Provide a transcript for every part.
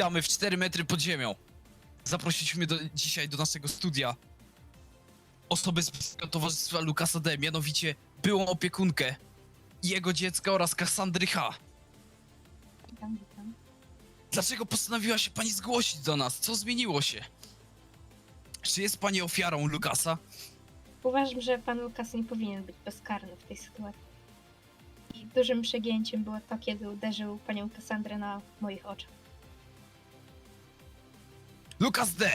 Witamy w 4 metry pod ziemią. Zaprosiliśmy do, dzisiaj do naszego studia osobę z Towarzystwa Lukasa D, mianowicie byłą opiekunkę jego dziecka oraz Kassandry H. Witam, witam. Dlaczego postanowiła się pani zgłosić do nas? Co zmieniło się? Czy jest pani ofiarą Lukasa? Uważam, że pan Lukas nie powinien być bezkarny w tej sytuacji. I dużym przegięciem było to, kiedy uderzył panią Kassandrę na moich oczach. Lukas D.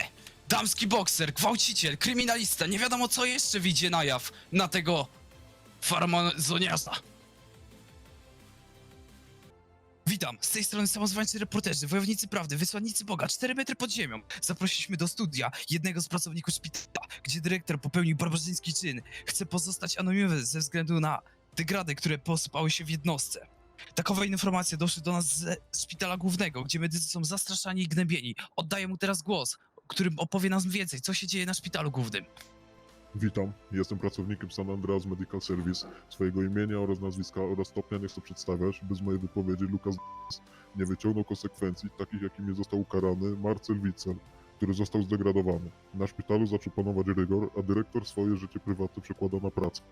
Damski bokser, gwałciciel, kryminalista, nie wiadomo co jeszcze wyjdzie na jaw na tego farmazoniarza. Witam, z tej strony samozwańczy reporterzy, wojownicy prawdy, wysłannicy Boga, 4 metry pod ziemią. Zaprosiliśmy do studia jednego z pracowników szpitala, gdzie dyrektor popełnił barbarzyński czyn. Chce pozostać anonimowy ze względu na degrady, które posypały się w jednostce. Takowe informacje doszły do nas ze szpitala głównego, gdzie medycy są zastraszani i gnębieni. Oddaję mu teraz głos, którym opowie nam więcej, co się dzieje na szpitalu głównym. Witam, jestem pracownikiem San Andreas Medical Service. Swojego imienia oraz nazwiska oraz stopnia nie chcę przedstawiać, by z mojej wypowiedzi Lukas nie wyciągnął konsekwencji, takich jakimi został ukarany Marcel Witzel, który został zdegradowany. Na szpitalu zaczął panować rygor, a dyrektor swoje życie prywatne przekłada na pracę.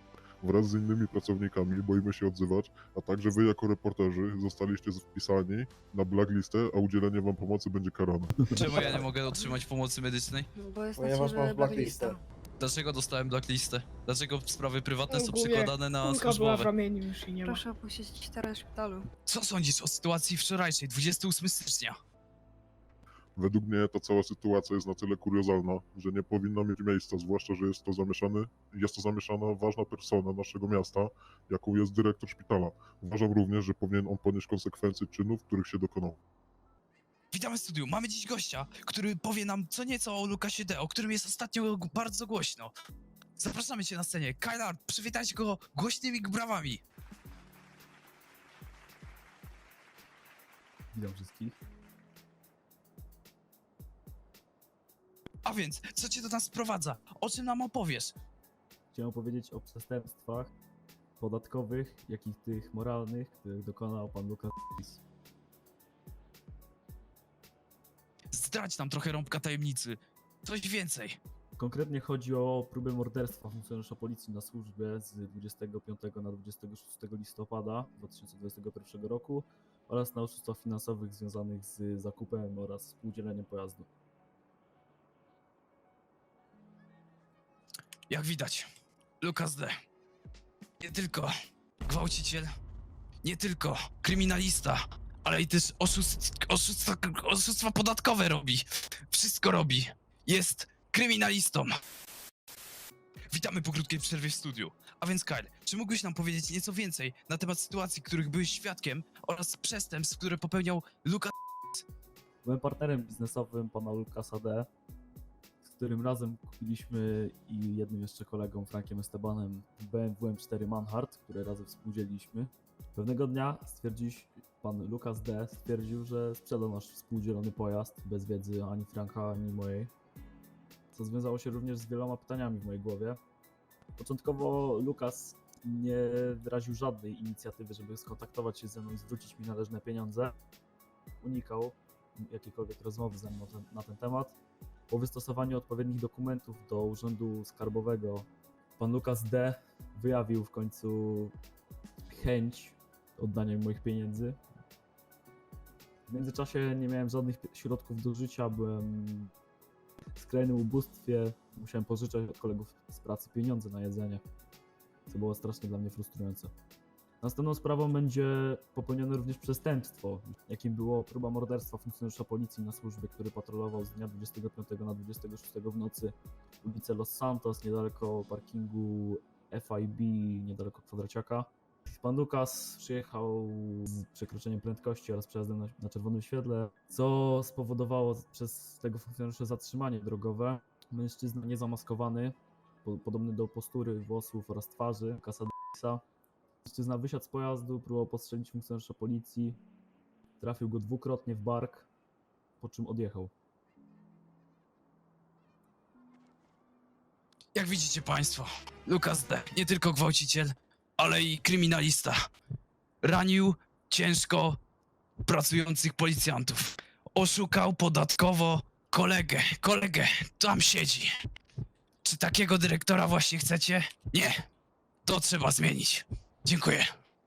Wraz z innymi pracownikami boimy się odzywać, a także wy jako reporterzy zostaliście wpisani na blacklistę, a udzielenie wam pomocy będzie karane. Czemu ja nie mogę otrzymać pomocy medycznej? No Bo jest Ponieważ masz blacklistę. Dlaczego dostałem blacklistę? Dlaczego sprawy prywatne są Ogólnie przekładane na Kulka była w służbowe? ramieniu już i nie ma. Proszę opuścić teren szpitalu. Co sądzisz o sytuacji wczorajszej, 28 stycznia? Według mnie ta cała sytuacja jest na tyle kuriozalna, że nie powinna mieć miejsca, zwłaszcza, że jest to zamieszany, jest to zamieszana ważna persona naszego miasta, jaką jest dyrektor szpitala. Uważam również, że powinien on ponieść konsekwencje czynów, których się dokonał. Witamy w studiu. Mamy dziś gościa, który powie nam co nieco o Lukasie D, o którym jest ostatnio bardzo głośno. Zapraszamy cię na scenie. Kylar, przywitajcie go głośnymi brawami. Witam wszystkich. A więc, co cię do nas sprowadza? O czym nam opowiesz? Chciałem opowiedzieć o przestępstwach podatkowych, jak i tych moralnych, których dokonał pan Lukas. Zdradź nam trochę rąbka tajemnicy. Coś więcej. Konkretnie chodzi o próbę morderstwa funkcjonariusza policji na służbie z 25 na 26 listopada 2021 roku oraz na oszustwach finansowych związanych z zakupem oraz współdzieleniem pojazdu. Jak widać, Lukas D. Nie tylko gwałciciel, nie tylko kryminalista, ale i też oszust, oszustwa, oszustwa podatkowe robi. Wszystko robi. Jest kryminalistą. Witamy po krótkiej przerwie w studiu. A więc Kyle, czy mógłbyś nam powiedzieć nieco więcej na temat sytuacji, których byłeś świadkiem oraz przestępstw, które popełniał Lukas Byłem partnerem biznesowym pana Lukasa D., z którym razem kupiliśmy i jednym jeszcze kolegą, Frankiem Estebanem, BMW M4 Manhart, które razem współdzieliliśmy. Pewnego dnia stwierdził, pan Lukas D. stwierdził, że sprzeda nasz współdzielony pojazd bez wiedzy ani Franka, ani mojej. Co związało się również z wieloma pytaniami w mojej głowie. Początkowo Lukas nie wyraził żadnej inicjatywy, żeby skontaktować się ze mną i zwrócić mi należne pieniądze. Unikał jakiejkolwiek rozmowy ze mną na ten temat. Po wystosowaniu odpowiednich dokumentów do Urzędu Skarbowego, pan Lukas D. wyjawił w końcu chęć oddania moich pieniędzy. W międzyczasie nie miałem żadnych środków do życia, byłem w skrajnym ubóstwie, musiałem pożyczać od kolegów z pracy pieniądze na jedzenie, co było strasznie dla mnie frustrujące. Następną sprawą będzie popełnione również przestępstwo, jakim było próba morderstwa funkcjonariusza policji na służbie, który patrolował z dnia 25 na 26 w nocy ulicę Los Santos, niedaleko parkingu FIB, niedaleko kwadraciaka. Pan Lukas przyjechał z przekroczeniem prędkości oraz przejazdem na, na czerwonym świetle, co spowodowało przez tego funkcjonariusza zatrzymanie drogowe. Mężczyzna niezamaskowany, po, podobny do postury włosów oraz twarzy, kasa Daisa. Mężczyzna wysiadł z pojazdu, próbował postrzelić funkcjonariusza policji, trafił go dwukrotnie w bark, po czym odjechał. Jak widzicie Państwo, Lukas D. nie tylko gwałciciel, ale i kryminalista. Ranił ciężko pracujących policjantów. oszukał podatkowo kolegę. Kolegę, tam siedzi. Czy takiego dyrektora właśnie chcecie? Nie. To trzeba zmienić. Dziękuję.